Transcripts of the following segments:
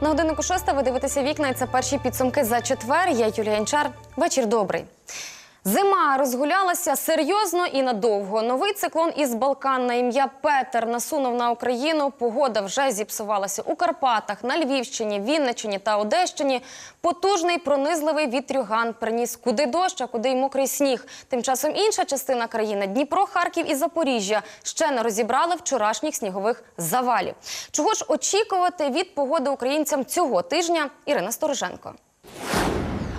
На годиннику шоста ви дивитеся вікна. і Це перші підсумки за четвер. Я Юлія Янчар. Вечір добрий. Зима розгулялася серйозно і надовго. Новий циклон із Балкан на ім'я Петер насунув на Україну. Погода вже зіпсувалася у Карпатах, на Львівщині, Вінниччині та Одещині. Потужний пронизливий вітрюган приніс куди дощ, а куди й мокрий сніг. Тим часом інша частина країни Дніпро, Харків і Запоріжжя ще не розібрали вчорашніх снігових завалів. Чого ж очікувати від погоди українцям цього тижня? Ірина Стороженко.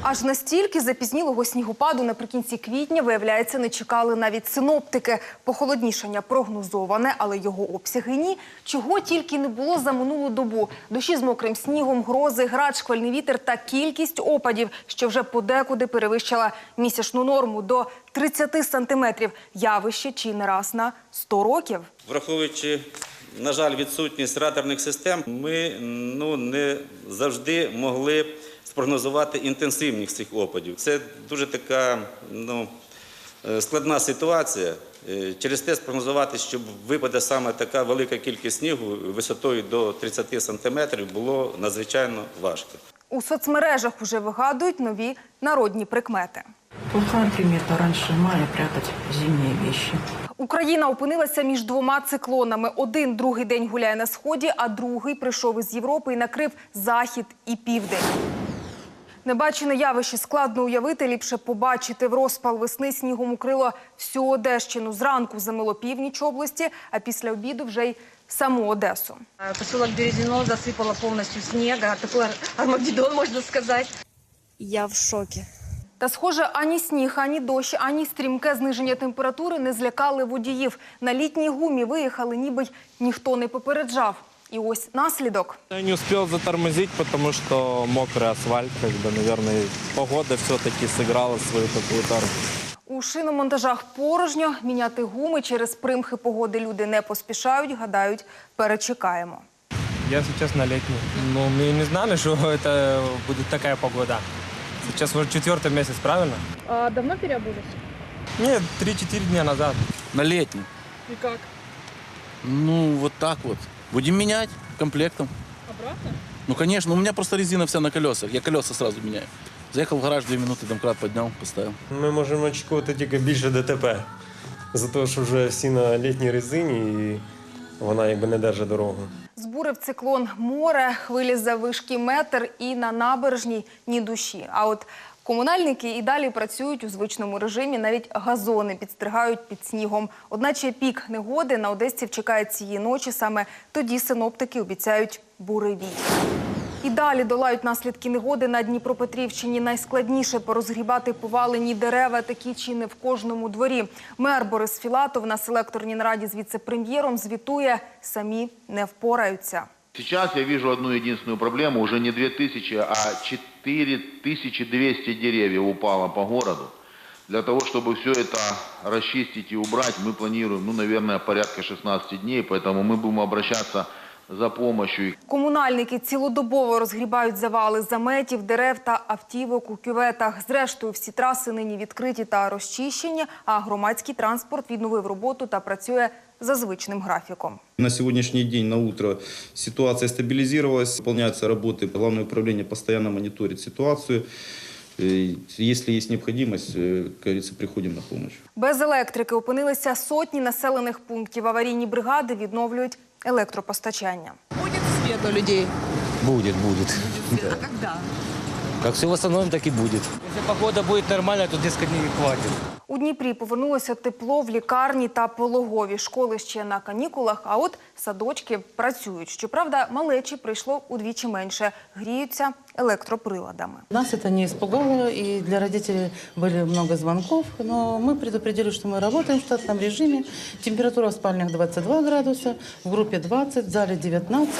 Аж настільки запізнілого снігопаду наприкінці квітня, виявляється, не чекали навіть синоптики. Похолоднішання прогнозоване, але його обсяги ні. Чого тільки не було за минулу добу. Дощі з мокрим снігом, грози, град, шквальний вітер та кількість опадів, що вже подекуди перевищила місячну норму до 30 сантиметрів. Явище чи не раз на 100 років. Враховуючи, на жаль, відсутність радарних систем, ми ну, не завжди могли спрогнозувати інтенсивність цих опадів. Це дуже така ну, е, складна ситуація. Е, Через те спрогнозувати, щоб випаде саме така велика кількість снігу висотою до 30 сантиметрів, було надзвичайно важко. У соцмережах уже вигадують нові народні прикмети. Плохая примета раньше мая прятать зимние вещи. Україна опинилася між двома циклонами. Один другий день гуляє на сході, а другий прийшов із Європи і накрив захід і південь. Небачене явище складно уявити, ліпше побачити в розпал весни снігом укрило всю Одещину. Зранку замило північ області, а після обіду вже й саму Одесу. Поселок Березино засыпало полностью снега. Такой ар- армагеддон, можно сказать. Я в шоке. Та, схоже, ані сніг, ані дощ, ані стрімке зниження температури не злякали водіїв. На літній гумі виїхали, ніби й ніхто не попереджав. І ось наслідок. Я не успел затормозить, потому что мокрый асфальт, как бы, наверное, погода все-таки сыграла свою какую-то роль. У шиномонтажах порожньо міняти гуми через примхи погоди люди не поспішають. Гадають, перечекаємо. Я сейчас на летний. Ну, мы не знали, что это будет такая погода. Сейчас уже четвертый месяц, правильно? А давно переобулись? Нет, 3-4 дня назад. На летний. И как? Ну, вот так вот. Будем менять комплектом. Обратно? Ну, конечно, у меня просто резина вся на колесах. Я колеса сразу меняю. Заехал в гараж, две минуты, домкрат поднял, поставил. Ми можемо очікувати тільки більше ДТП. За те, що вже всі на літній резині і вона якби не держить дорогу. Збурив циклон море, хвилі завишки метр і на набережній ні душі. А от комунальники і далі працюють у звичному режимі, навіть газони підстригають під снігом. Одначе пік негоди на одесців чекає цієї ночі. Саме тоді синоптики обіцяють буревій. І далі долають наслідки негоди на Дніпропетрівщині. Найскладніше порозгрібати повалені дерева, такі чи не в кожному дворі. Мер Борис Філатов на селекторній нараді з віце-прем'єром звітує, самі не впораються. Сейчас я вижу одну единственную проблему. Уже не 2000, а 4200 деревьев упало по городу. Для того, чтобы все это расчистить и убрать, мы планируем, ну, наверное, порядка 16 дней. Поэтому мы будем обращаться за помощью. Комунальники цілодобово розгрібають завали заметів, дерев та автівок у кюветах. Зрештою, всі траси нині відкриті та розчищені, а громадський транспорт відновив роботу та працює за звичним графіком. На сегодняшний день, на утро, ситуация стабилизировалась, выполняются работы. Главное управление постоянно мониторит ситуацию. Э, Если есть необходимость, э, как говорится, приходим на помощь. Без електрики опинилися сотні населених пунктів. Аварійні бригади відновлюють електропостачання. Будет свет у людей. Будет, будет. А когда? Как все восстановим, так и будет. Если погода будет нормальная, то несколько дней хватит. У Дніпрі повернулося тепло в лікарні та пологові. Школи ще на канікулах, а от садочки працюють. Щоправда, малечі прийшло удвічі менше. Гріються електроприладами. Нас это не испугало, и для родителей были много звонков, но мы предупредили, что мы работаем в штатном режиме. Температура в спальнях 22 градуса, в группе 20, в зале 19.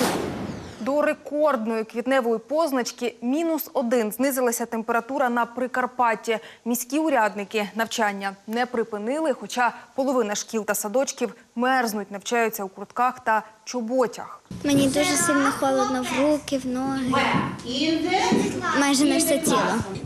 До рекордної квітневої позначки мінус один знизилася температура на Прикарпатті. Міські урядники навчання не припинили, хоча половина шкіл та садочків мерзнуть, навчаються у куртках та чоботях. Мені дуже сильно холодно в руки, в ноги. Майже на все тіло.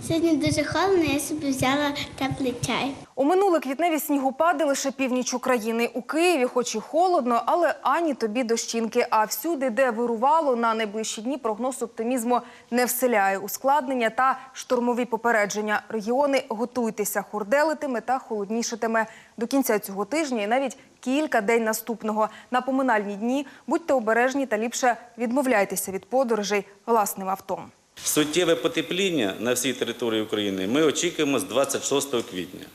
Сьогодні дуже холодно, я собі взяла теплий чай. У минуле квітневі снігопади лише північ України. У Києві, хоч і холодно, але ані тобі дощинки. А всюди, де вирувало на найближчі дні, прогноз оптимізму не вселяє. Ускладнення та штормові попередження. Регіони готуйтеся, хурделитиме та холоднішитиме до кінця цього тижня і навіть кілька день наступного. На поминальні дні будьте обережні та ліпше відмовляйтеся від подорожей власним авто. Суттєве потепління на всій території України ми очікуємо з 26 квітня.